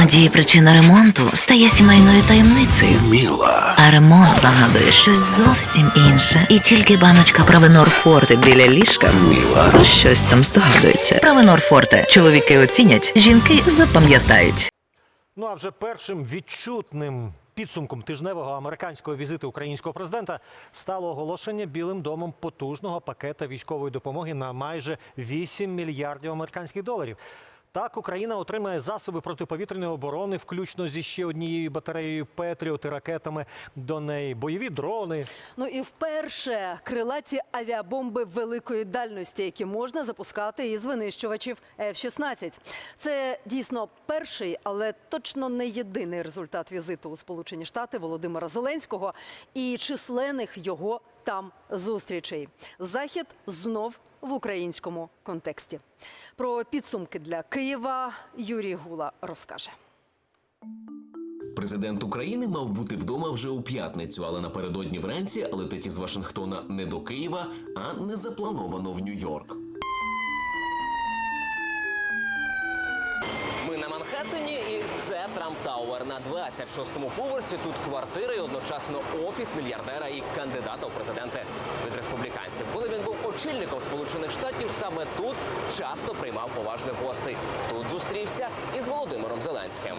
Іноді причина ремонту стає сімейною таємницею. Міла. А ремонт нагадує щось зовсім інше. І тільки баночка Правенор Форте біля ліжка Міла. про щось там здогадується. Правенор Форте. Чоловіки оцінять, жінки запам'ятають. Ну а вже першим відчутним підсумком тижневого американського візиту українського президента стало оголошення Білим домом потужного пакета військової допомоги на майже 8 мільярдів американських доларів. Так, Україна отримає засоби протиповітряної оборони, включно зі ще однією батареєю Петріот і ракетами до неї, бойові дрони. Ну і вперше крилаті авіабомби великої дальності, які можна запускати із винищувачів F-16. Це дійсно перший, але точно не єдиний результат візиту у Сполучені Штати Володимира Зеленського і численних його там зустрічей. Захід знов в українському контексті. Про підсумки для Києва Юрій Гула розкаже. Президент України мав бути вдома вже у п'ятницю, але напередодні вранці летить із Вашингтона не до Києва, а не заплановано в Нью-Йорк. Ми на Манхеттені, і це Трамп Тауер на 26-му поверсі. Тут квартира і одночасно офіс мільярдера і кандидата у президенти від республіканців. Коли він був очільником Сполучених Штатів, саме тут часто приймав поважних гостей. Тут зустрівся із Володимиром Зеленським.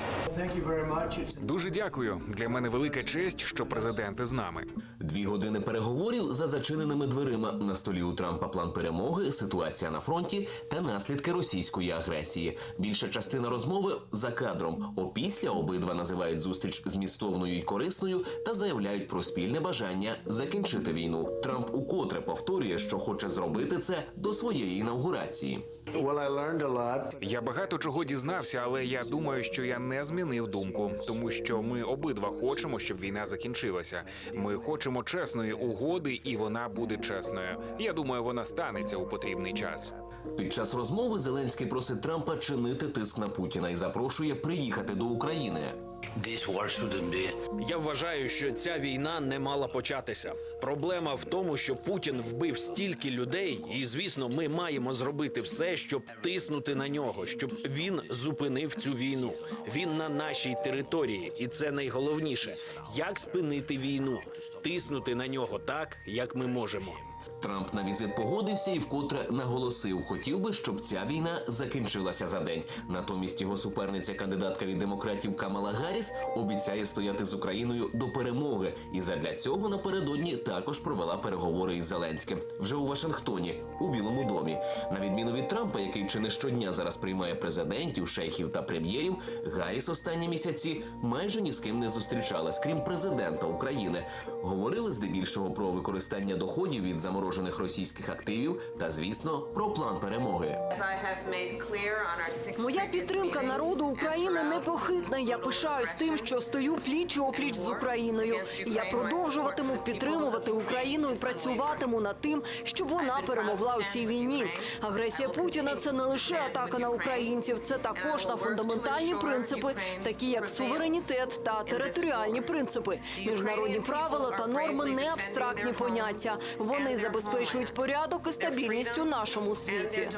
Дуже дякую. Для мене велика честь, що президенти з нами. Дві години переговорів за зачиненими дверима. На столі у Трампа план перемоги, ситуація на фронті та наслідки російської агресії. Більша частина розмови за кадром. Опісля обидва називають зустріч змістовною і корисною та заявляють про спільне бажання закінчити війну. Трамп укотре повторює, що хоче зробити це до своєї інавгурації. Я багато чого дізнався, але я думаю, що я не змінив думку, тому що ми обидва хочемо, щоб війна закінчилася. Ми хочемо чесної угоди, і вона буде чесною. Я думаю, вона станеться у потрібний час. Під час розмови Зеленський просить Трампа чинити тиск на Путіна і запрошує приїхати до України. Я вважаю, що ця війна не мала початися. Проблема в тому, що Путін вбив стільки людей, і звісно, ми маємо зробити все, щоб тиснути на нього, щоб він зупинив цю війну. Він на нашій території, і це найголовніше. Як спинити війну? Тиснути на нього так, як ми можемо. Трамп на візит погодився і вкотре наголосив, хотів би, щоб ця війна закінчилася за день. Натомість його суперниця, кандидатка від демократів Камала Гарріс, обіцяє стояти з Україною до перемоги, і задля цього напередодні також провела переговори із Зеленським вже у Вашингтоні, у Білому домі. На відміну від Трампа, який чи не щодня зараз приймає президентів, шейхів та прем'єрів, Гарріс останні місяці майже ні з ким не зустрічалась, крім президента України. Говорили здебільшого про використання доходів від заморожених російських активів та, звісно, про план перемоги. Моя підтримка народу України непохитна. Я пишаюсь тим, що стою пліч опліч з Україною. Я продовжуватиму підтримувати Україну і працюватиму над тим, щоб вона перемогла у цій війні. Агресія Путіна це не лише атака на українців, це також на фундаментальні принципи, такі як суверенітет та територіальні принципи. Міжнародні правила та норми не абстрактні поняття. Вони забезпечують порядок і стабільність у нашому світі.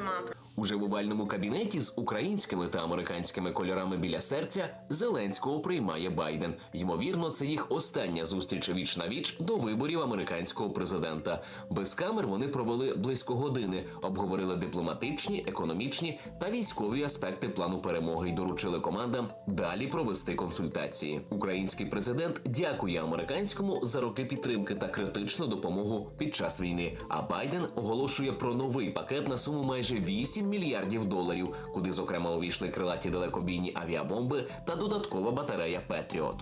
Уже в овальному кабінеті з українськими та американськими кольорами біля серця Зеленського приймає Байден. Ймовірно, це їх остання зустріч віч на віч до виборів американського президента. Без камер вони провели близько години, обговорили дипломатичні, економічні та військові аспекти плану перемоги і доручили командам далі провести консультації. Український президент дякує американському за роки підтримки та критичну допомогу під час війни. А Байден оголошує про новий пакет на суму майже 8 мільярдів доларів, куди зокрема увійшли крилаті далекобійні авіабомби та додаткова батарея Петріот.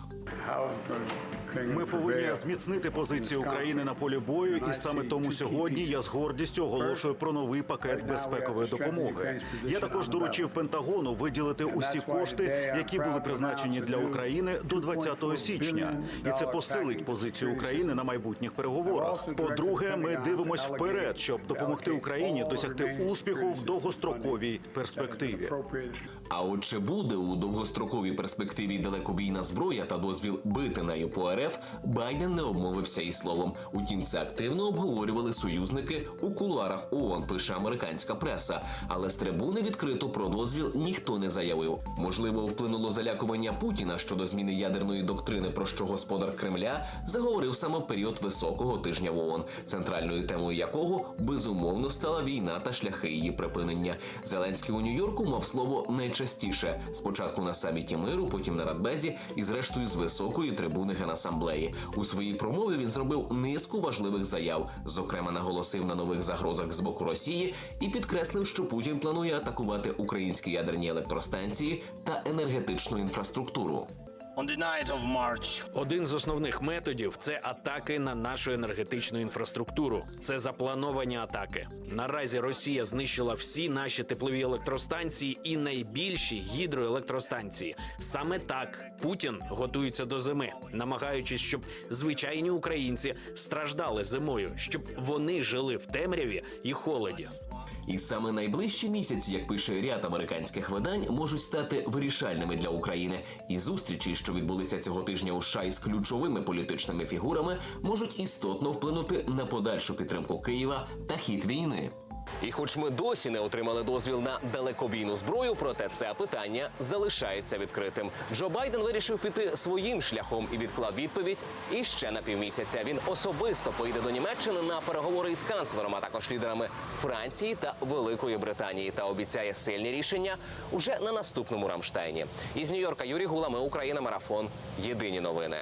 Ми повинні зміцнити позиції України на полі бою, і саме тому сьогодні я з гордістю оголошую про новий пакет безпекової допомоги. Я також доручив Пентагону виділити усі кошти, які були призначені для України до 20 січня, і це посилить позицію України на майбутніх переговорах. По-друге, ми дивимось вперед, щоб допомогти Україні досягти успіху в довгостроковій перспективі. А от чи буде у довгостроковій перспективі далекобійна зброя та дозвіл бити нею по РФ, РФ, Байден не обмовився і словом. Утім, це активно обговорювали союзники у кулуарах ООН, пише американська преса. Але з трибуни відкрито про дозвіл ніхто не заявив. Можливо, вплинуло залякування Путіна щодо зміни ядерної доктрини, про що господар Кремля заговорив саме в період високого тижня в ООН, центральною темою якого безумовно стала війна та шляхи її припинення. Зеленський у Нью-Йорку мав слово найчастіше. Спочатку на саміті миру, потім на радбезі, і зрештою з високої трибуни генасамблеї. У своїй промові він зробив низку важливих заяв. Зокрема, наголосив на нових загрозах з боку Росії і підкреслив, що Путін планує атакувати українські ядерні електростанції та енергетичну інфраструктуру. Один з основних методів це атаки на нашу енергетичну інфраструктуру. Це заплановані атаки. Наразі Росія знищила всі наші теплові електростанції і найбільші гідроелектростанції. Саме так Путін готується до зими, намагаючись, щоб звичайні українці страждали зимою, щоб вони жили в темряві і холоді. І саме найближчі місяці, як пише ряд американських видань, можуть стати вирішальними для України. І зустрічі, що відбулися цього тижня у США із ключовими політичними фігурами, можуть істотно вплинути на подальшу підтримку Києва та хід війни. І хоч ми досі не отримали дозвіл на далекобійну зброю, проте це питання залишається відкритим. Джо Байден вирішив піти своїм шляхом і відклав відповідь іще на півмісяця. Він особисто поїде до Німеччини на переговори із канцлером, а також лідерами Франції та Великої Британії та обіцяє сильні рішення уже на наступному Рамштайні. Із Нью-Йорка Юрій Гула, ми Україна, марафон. Єдині новини.